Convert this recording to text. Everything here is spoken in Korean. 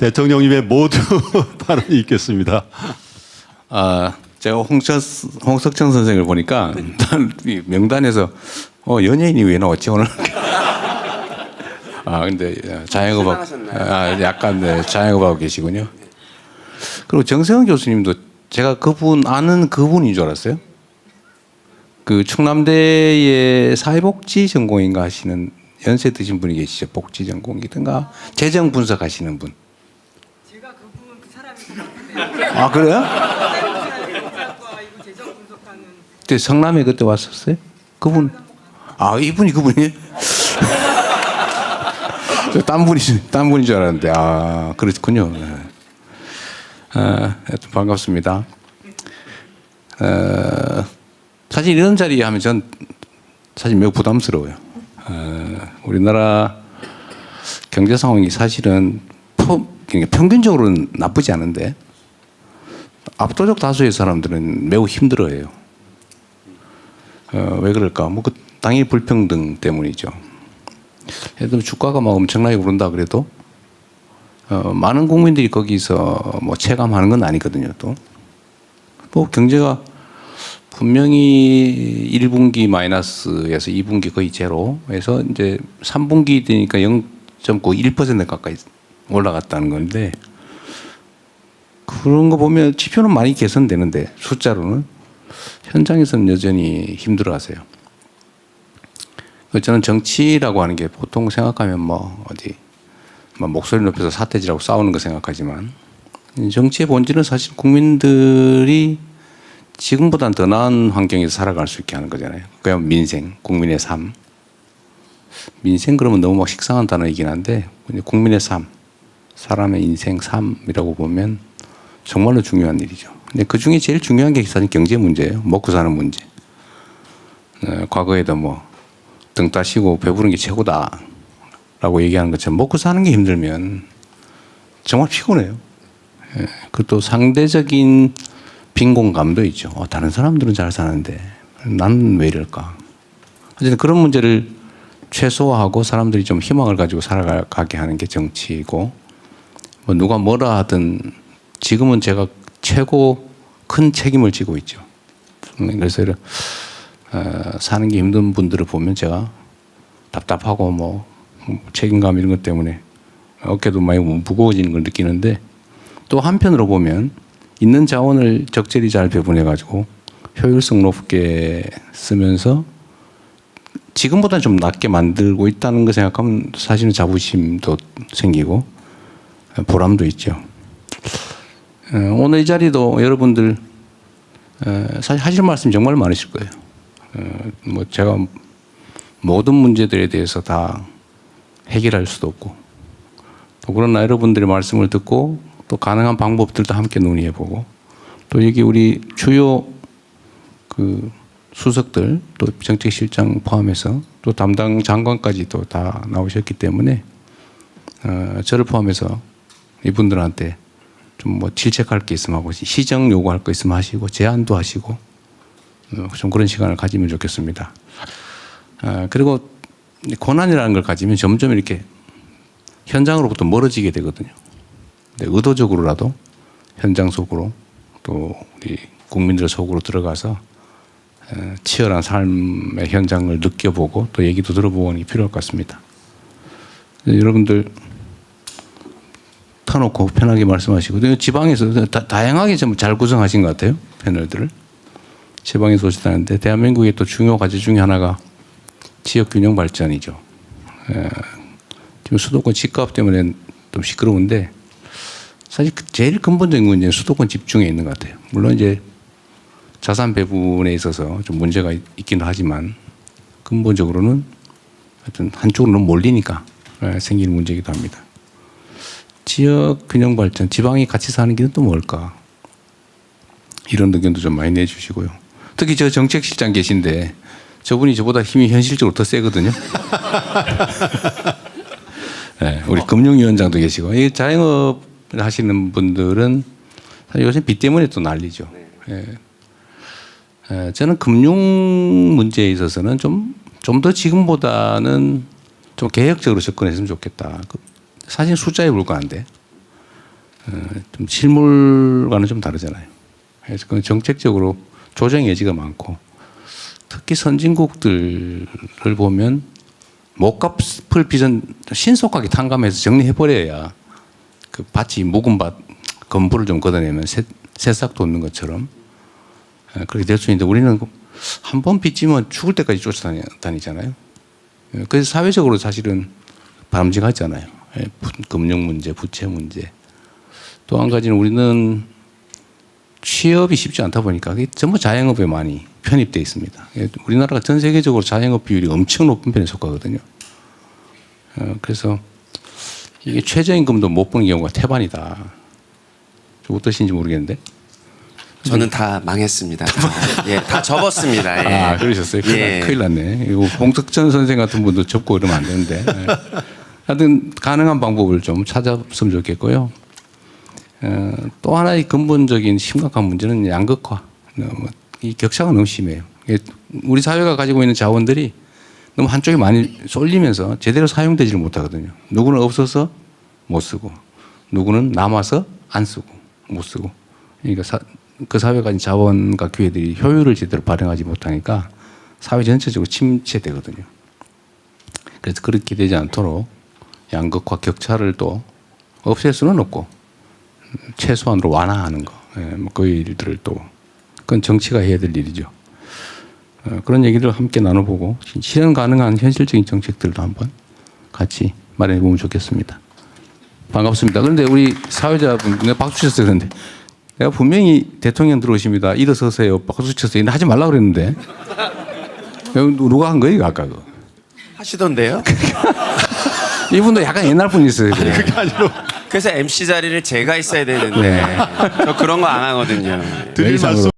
대통령님의 모두 발언이 있겠습니다. 아, 제가 홍석, 홍석천 선생을 보니까 이 명단에서 어, 연예인이 왜 나왔지 오늘? 아, 근데 자영업하고 아, 약간 네, 자영업하고 계시군요. 그리고 정세현 교수님도 제가 그분 아는 그분인 줄 알았어요. 그 충남대의 사회복지 전공인가 하시는 연세 드신 분이 계시죠. 복지 전공이든가 재정 분석하시는 분. 제가 그분 그 사람이 그 아 그래요? 그때 성남에 그때 왔었어요? 그분 아 이분이 그분이 딴 분이 딴 분인 줄 알았는데 아 그렇군요. 네. 아, 반갑습니다. 어, 사실 이런 자리 하면 전 사실 매우 부담스러워요. 어, 우리나라 경제 상황이 사실은 포- 그러니까 평균적으로는 나쁘지 않은데 압도적 다수의 사람들은 매우 힘들어해요. 어, 왜 그럴까? 뭐, 그, 당연히 불평등 때문이죠. 예를 들면 주가가 막 엄청나게 오른다 그래도, 어, 많은 국민들이 거기서 뭐 체감하는 건 아니거든요, 또. 뭐, 경제가 분명히 1분기 마이너스에서 2분기 거의 제로에서 이제 3분기 되니까 0.91% 가까이 올라갔다는 건데, 그런 거 보면 지표는 많이 개선되는데, 숫자로는. 현장에서는 여전히 힘들어하세요. 그 저는 정치라고 하는 게 보통 생각하면 뭐 어디 뭐 목소리 높여서 사태지라고 싸우는 거 생각하지만 정치의 본질은 사실 국민들이 지금보다는 더 나은 환경에서 살아갈 수 있게 하는 거잖아요. 그냥 민생, 국민의 삶. 민생 그러면 너무 막 식상한 단어이긴 한데 국민의 삶, 사람의 인생 삶이라고 보면 정말로 중요한 일이죠. 근데 그 중에 제일 중요한 게 사실 경제 문제예요. 먹고 사는 문제. 어, 과거에도 뭐 등 따시고 배부른 게 최고다 라고 얘기하는 것처럼 먹고 사는 게 힘들면 정말 피곤해요. 예, 그또 상대적인 빈곤감도 있죠. 어, 다른 사람들은 잘 사는데 나는 왜 이럴까? 어쨌든 그런 문제를 최소화하고 사람들이 좀 희망을 가지고 살아가게 하는 게 정치이고 뭐 누가 뭐라 하든 지금은 제가 최고 큰 책임을 지고 있죠. 음, 그래서 이런, 어, 사는 게 힘든 분들을 보면 제가 답답하고 뭐 책임감 이런 것 때문에 어깨도 많이 무거워지는 걸 느끼는데 또 한편으로 보면 있는 자원을 적절히 잘 배분해 가지고 효율성 높게 쓰면서 지금보다 좀 낫게 만들고 있다는 거 생각하면 사실은 자부심도 생기고 보람도 있죠. 어, 오늘 이 자리도 여러분들 어, 사실 하실 말씀 정말 많으실 거예요. 어, 뭐 제가 모든 문제들에 대해서 다 해결할 수도 없고 또 그러나 여러분들의 말씀을 듣고 또 가능한 방법들도 함께 논의해보고 또 여기 우리 주요 그 수석들 또 정책실장 포함해서 또 담당 장관까지도 다 나오셨기 때문에 어, 저를 포함해서 이분들한테 좀 뭐 질책할 게 있으면 하고 시정 요구할 거 있으면 하시고 제안도 하시고 어, 좀 그런 시간을 가지면 좋겠습니다. 아, 그리고 고난이라는 걸 가지면 점점 이렇게 현장으로부터 멀어지게 되거든요. 네, 의도적으로라도 현장 속으로 또 우리 국민들 속으로 들어가서 에, 치열한 삶의 현장을 느껴보고 또 얘기도 들어보고 하는 게 필요할 것 같습니다. 네, 여러분들 터놓고 편하게 말씀하시고 또 지방에서 다, 다양하게 좀 잘 구성하신 것 같아요 패널들을 지방에서 오셨다는데 대한민국의 또 중요 과제 중에 하나가 지역 균형 발전이죠. 에, 지금 수도권 집값 때문에 좀 시끄러운데 사실 그 제일 근본적인 문제는 수도권 집중에 있는 것 같아요. 물론 이제 자산 배분에 있어서 좀 문제가 있- 있긴 하지만 근본적으로는 하여튼 한쪽으로 너무 몰리니까 에, 생기는 문제이기도 합니다. 지역 균형 발전, 지방이 같이 사는 길은 또 뭘까? 이런 의견도 좀 많이 내주시고요. 특히 저 정책실장 계신데 저분이 저보다 힘이 현실적으로 더 세거든요. 네, 우리 금융위원장도 계시고 이 자영업 하시는 분들은 사실 요새 빚 때문에 또 난리죠. 예. 예, 저는 금융 문제에 있어서는 좀 좀 더 지금보다는 좀 개혁적으로 접근했으면 좋겠다. 그 사실 숫자에 불과한데 어, 좀 실물과는 좀 다르잖아요. 그래서 그 정책적으로 조정 여지가 많고 특히 선진국들을 보면 목값을 빚은 신속하게 탕감해서 정리해 버려야 그 밭이 묵은 밭 건물을 좀 걷어내면 새, 새싹 돋는 것처럼 어, 그렇게 될 수 있는데 우리는 한 번 빚지면 죽을 때까지 쫓아다니잖아요. 예, 그래서 사회적으로 사실은 바람직하잖아요. 예, 부- 금융 문제, 부채 문제. 또 한 가지는 우리는 취업이 쉽지 않다 보니까 전부 자영업에 많이 편입돼 있습니다. 예, 우리나라가 전 세계적으로 자영업 비율이 엄청 높은 편에 속하거든요. 어, 그래서 이게 최저임금도 못 보는 경우가 태반이다. 좀 어떠신지 모르겠는데. 저는 다 망했습니다. 예, 다 접었습니다. 예. 아, 그러셨어요? 큰일, 예. 났- 큰일 났네. 이거 홍석천 선생 같은 분도 접고 이러면 안 되는데. 예. 하여튼 가능한 방법을 좀 찾았으면 좋겠고요. 어, 또 하나의 근본적인 심각한 문제는 양극화. 어, 뭐이 격차가 너무 심해요. 우리 사회가 가지고 있는 자원들이 너무 한쪽에 많이 쏠리면서 제대로 사용되지를 못하거든요. 누구는 없어서 못 쓰고, 누구는 남아서 안 쓰고, 못 쓰고. 그러니까 사, 그 사회가 가진 자원과 기회들이 효율을 제대로 발휘하지 못하니까 사회 전체적으로 침체되거든요. 그래서 그렇게 되지 않도록 양극화 격차를 또 없앨 수는 없고 음, 최소한으로 완화하는 거, 예, 뭐그 일들을 또 그건 정치가 해야 될 일이죠. 어, 그런 얘기를 함께 나눠보고 실현 가능한 현실적인 정책들도 한번 같이 마련해 보면 좋겠습니다. 반갑습니다. 그런데 우리 사회자분, 내가 박수 쳤어요. 그런데 내가 분명히 대통령 들어오십니다. 일어서세요. 박수 쳤어요. 하지 말라고 그랬는데. 누가 한 거예요, 아까 그? 하시던데요? 이분도 약간 옛날 분이세요. 그래. 그게 아니라 그래서 MC 자리를 제가 있어야 되는데 네. 저 그런 거 안 하거든요. 드릴. 말씀